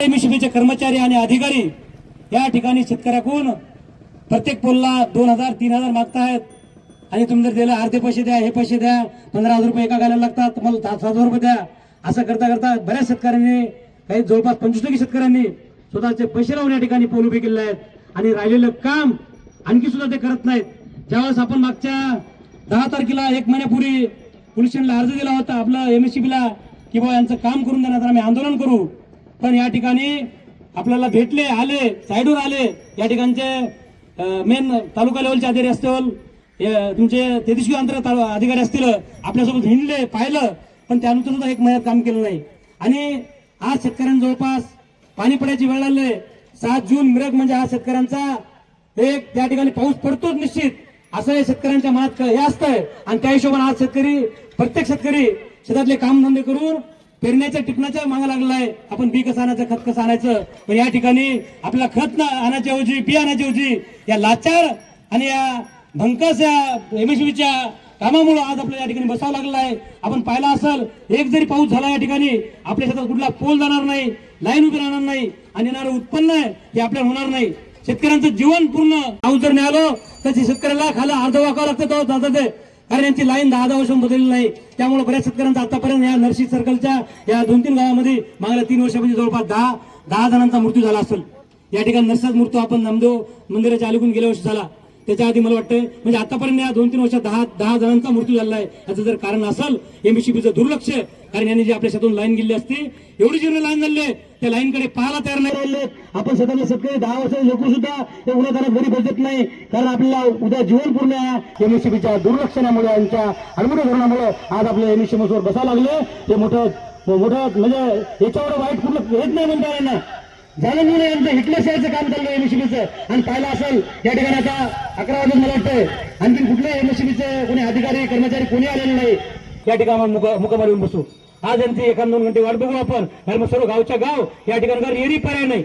एमएससीबीचे कर्मचारी आणि अधिकारी या ठिकाणी शेतकऱ्याकडून प्रत्येक पोलला दोन हजार तीन हजार मागतायत आणि तुम्ही जर दिलं अर्धे पैसे द्या हे पैसे द्या पंधरा हजार रुपये एका गायला लागतात तुम्हाला सात हजार रुपये द्या. असं करता करता बऱ्याच शेतकऱ्यांनी काही जवळपास पंचवीस टक्के शेतकऱ्यांनी स्वतःचे पैसे लावून या ठिकाणी पोल उभे केलेले आहेत. आणि राहिलेलं काम आणखी सुद्धा ते करत नाहीत. ज्यावेळेस आपण मागच्या दहा तारखेला एक महिन्यापूर्वी पोलिसांना स्टेशनला अर्ज दिला होता आपलं एमएससीबीला की बाबा यांचं काम करून देण्यात आम्ही आंदोलन करू. पण या ठिकाणी आपल्याला भेटले आले साईडवर आले. या ठिकाणचे मेन तालुका लेवलचे अधिकारी असतील तुमचे तेजस्वी अंतर तालु- अधिकारी असतील आपल्यासोबत हिंडले पाहिलं पण त्यानंतर सुद्धा एक महिन्यात काम केलं नाही. आणि आज शेतकऱ्यांना जवळपास पाणी पडायची वेळ आली. सात जून मिरग म्हणजे हा शेतकऱ्यांचा एक त्या ठिकाणी पाऊस पडतोच निश्चित. असं हे शेतकऱ्यांच्या मनात क- हे असतंय. आणि त्या हिशोबाने आज शेतकरी प्रत्येक शेतकरी शेतातले कामधंदे करून पेरण्याच्या टिपण्याच्या मागा लागलाय. आपण बी कसं आणायचं खत कसं आणायचं? पण या ठिकाणी आपला खत ना आणायच्या ऐवजी बी आणायच्या ऐवजी या लाचार आणि या भंकस या एमएसबीच्या कामामुळे आज आपल्याला या ठिकाणी बसावं लागलाय. आहे आपण पाहिलं असेल एक जरी पाऊस झाला या ठिकाणी आपल्या शेतात कुठला पोल जाणार नाही लाईन उभी राहणार नाही आणि येणारं उत्पन्न आहे हे आपल्याला होणार नाही. शेतकऱ्यांचं जीवन पूर्ण पाऊस जर मिळालं तर शेतकऱ्याला खाला अर्ध वाकावं लागतं तो जातात कारण यांची लाईन दहा दहा वर्ष बदलली नाही. त्यामुळे बऱ्याच शेतकऱ्यांचा आतापर्यंत या नरसी सर्कलच्या या दोन तीन गावामध्ये मागल्या तीन वर्षामध्ये जवळपास दहा दहा जणांचा मृत्यू झाला असेल. या ठिकाणी नरसाच मृत्यू आपण नामदेव मंदिराच्या अलीकडून गेल्या वर्षी झाला. त्याच्या आधी मला वाटतं म्हणजे आतापर्यंत या दोन तीन वर्षात दहा दहा जणांचा मृत्यू झालेला आहे. याचं जर कारण असेल एमबीसीबीचं दुर्लक्ष कारण यांनी जी आपल्या शेतातून लाईन गेली असती एवढी जीर्ण लाईन झाली आहे, त्या लाईनकडे पाहायला तयार नाही राहिले. आपण शेतातले शेतकरी दहा वर्षाचे लोक सुद्धा ते उन्हातानात घरी बसत नाही कारण आपल्याला उद्या जीवन पूर्ण एमएससीबीच्या दुर्लक्षणामुळे यांच्या अडमुळे धोरणामुळे आज आपल्या एमएससी वर बसावं लागले. ते मोठं मोठं म्हणजे याच्यावर वाईट पूर्ण येत नाही म्हणता येणार. झालं म्हणून यांचं हिटलेसायचं काम चाललं एमएससीबीचं आणि पाहिलं असेल या ठिकाणी आता अकरा वाजून मला वाटतं आणखी कुठल्या एमएससीबीचे कोणी अधिकारी कर्मचारी कोणी आलेले नाही? या ठिकाणी मुख मुक येऊन बसू. आज यांची एखाद दोन घंटे वाट बघू आपण. कारण मग सर्व गावच्या गाव या ठिकाणी एरी पर्याय नाही.